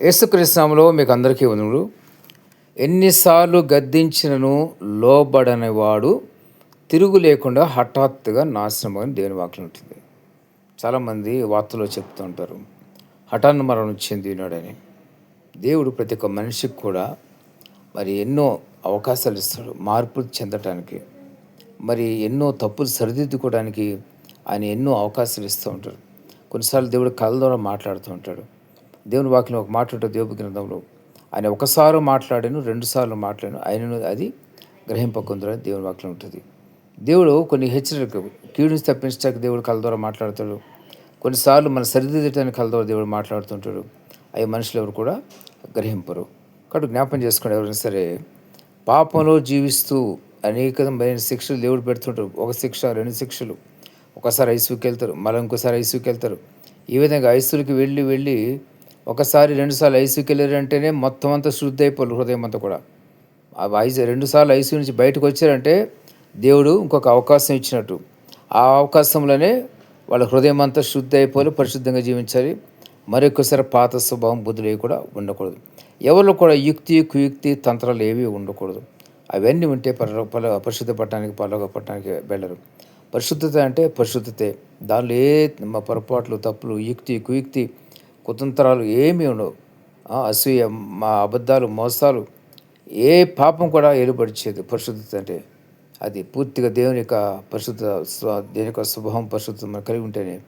యేసుకృష్ణంలో మీకు అందరికీ వనుడు ఎన్నిసార్లు గద్దించినను లోబడనేవాడు తిరుగు లేకుండా హఠాత్తుగా నాశనం అని దేవుని వాక్యం ఉంటుంది. చాలామంది వార్తలో చెప్తూ ఉంటారు. హఠాన్ మరణం చెందినాడని దేవుడు ప్రతి ఒక్క మనిషికి కూడా మరి ఎన్నో అవకాశాలు ఇస్తాడు. మార్పులు చెందటానికి. మరి ఎన్నో తప్పులు సరిదిద్దుకోవడానికి ఆయన ఎన్నో అవకాశాలు ఇస్తూ ఉంటాడు. కొన్నిసార్లు దేవుడు కళ్ళ ద్వారా మాట్లాడుతూ ఉంటాడు. దేవుని వాక్యం ఒక మాట ఉంటుంది దేవుని గ్రంథంలో. ఆయన ఒకసారి మాట్లాడాను రెండుసార్లు మాట్లాడాను. ఆయనను అది గ్రహింపకుందని దేవుని వాక్యం ఉంటుంది. దేవుడు కొన్ని హెచ్చరికలు కీడుని తప్పించడానికి దేవుడు కళ్ళ ద్వారా మాట్లాడతాడు. కొన్నిసార్లు మన సరిదిద్దటానికి కళ్ళ ద్వారా దేవుడు మాట్లాడుతుంటాడు. అవి మనుషులు ఎవరు కూడా గ్రహింపరు. కాబట్టి జ్ఞాపం చేసుకోండి ఎవరైనా సరే. పాపంలో జీవిస్తూ అనేకమైన శిక్షలు దేవుడు పెడుతుంటారు ఒక శిక్ష రెండు శిక్షలు. ఒకసారి ఐసీయూకి వెళ్తారు మళ్ళీ ఇంకోసారి ఐసీయూకి వెళ్తారు. ఈ విధంగా ఐసులకి వెళ్ళి వెళ్ళి ఒకసారి రెండుసార్లు ఐసీకి వెళ్ళారంటేనే మొత్తం అంతా శుద్ధి అయిపోవాలి హృదయం అంతా కూడా. ఆ ఐసీ రెండుసార్లు ఐసీ నుంచి బయటకు వచ్చారంటే దేవుడు ఇంకొక అవకాశం ఇచ్చినట్టు. ఆ అవకాశంలోనే వాళ్ళ హృదయం అంతా శుద్ధి అయిపోయి పరిశుద్ధంగా జీవించాలి. మరొకసారి పాత స్వభావం బుద్ధులు కూడా ఉండకూడదు. ఎవరిలో కూడా యుక్తి కుయుక్తి తంత్రాలు ఏవి ఉండకూడదు. అవన్నీ ఉంటే పర పల పరిశుద్ధ పట్టడానికి పరలోక పట్టడానికి వెళ్ళరు. పరిశుద్ధత అంటే పరిశుద్ధతే. దానిలో ఏ పొరపాట్లు తప్పులు యుక్తి కుయుక్తి కుతంత్రాలు ఏమీ ఉండవు. అసూయ మా అబద్ధాలు మోసాలు ఏ పాపం కూడా ఏలుపరిచేది పరిశుద్ధత అంటే అది పూర్తిగా దేవుని యొక్క పరిశుద్ధ స్వ- దేవుని యొక్క స్వభావం పరిశుద్ధత మనం కలిగి ఉంటేనే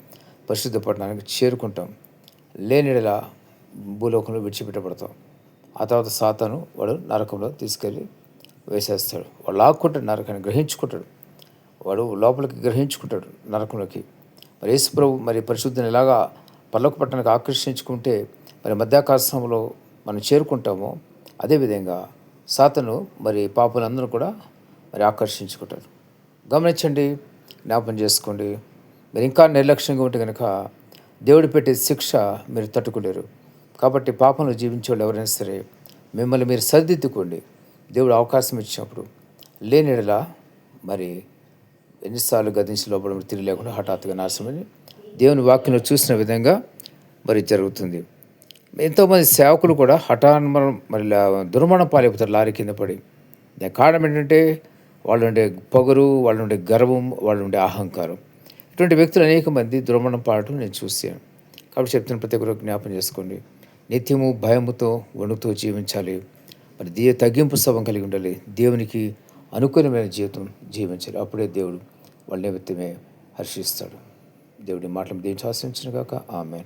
పరిశుద్ధ పట్టణానికి చేరుకుంటాం. లేనిడలా భూలోకంలో విడిచిపెట్టబడతాం. ఆ తర్వాత సాతాను వాడు నరకంలో తీసుకెళ్ళి వేసేస్తాడు. వాడు లాక్కుంటాడు నరకాన్ని గ్రహించుకుంటాడు. వాడు లోపలికి గ్రహించుకుంటాడు నరకంలోకి. మరి యేసు ప్రభు మరి పరిశుద్ధిని ఎలాగా పల్లక పట్టణానికి ఆకర్షించుకుంటే మరి మధ్యాకాశంలో మనం చేరుకుంటామో అదేవిధంగా సాతను మరి పాపులందరూ కూడా మరి ఆకర్షించుకుంటారు. గమనించండి జ్ఞాపం చేసుకోండి. మీరు ఇంకా నిర్లక్ష్యంగా ఉంటే కనుక దేవుడు పెట్టే శిక్ష మీరు తట్టుకోలేరు. కాబట్టి పాపంలో జీవించే వాళ్ళు ఎవరైనా సరే మిమ్మల్ని మీరు సరిదిద్దుకోండి. దేవుడు అవకాశం ఇచ్చినప్పుడు లేనిడలా మరి ఎన్నిసార్లు గదించి లోపల తిరిగి లేకుండా హఠాత్తుగా నాశనమని దేవుని వాక్యంలో చూసిన విధంగా మరి జరుగుతుంది. ఎంతోమంది సేవకులు కూడా హఠాన్మరం మరి లా- దుర్మరణం పాలైపోతారు లారీ కింద పడి. దాని కారణం ఏంటంటే వాళ్ళు ఉండే పొగరు వాళ్ళు ఉండే గర్వం వాళ్ళు ఉండే అహంకారం. ఇటువంటి వ్యక్తులు అనేక మంది దుర్మరణం పాడటం నేను చూశాను. కాబట్టి చెప్తున్న ప్రతి ఒక్కరు జ్ఞాపం చేసుకోండి. నిత్యము భయముతో వణుకుతో జీవించాలి. మరి దే తగ్గింపు స్వభావం కలిగి ఉండాలి. దేవునికి అనుకూలమైన జీవితం జీవించాలి. అప్పుడే దేవుడు వాళ్ళ నిమిత్తమే హర్షిస్తాడు. దేవుడి మాటలు దీవించి ఆశ్రయించిన కాక ఆమె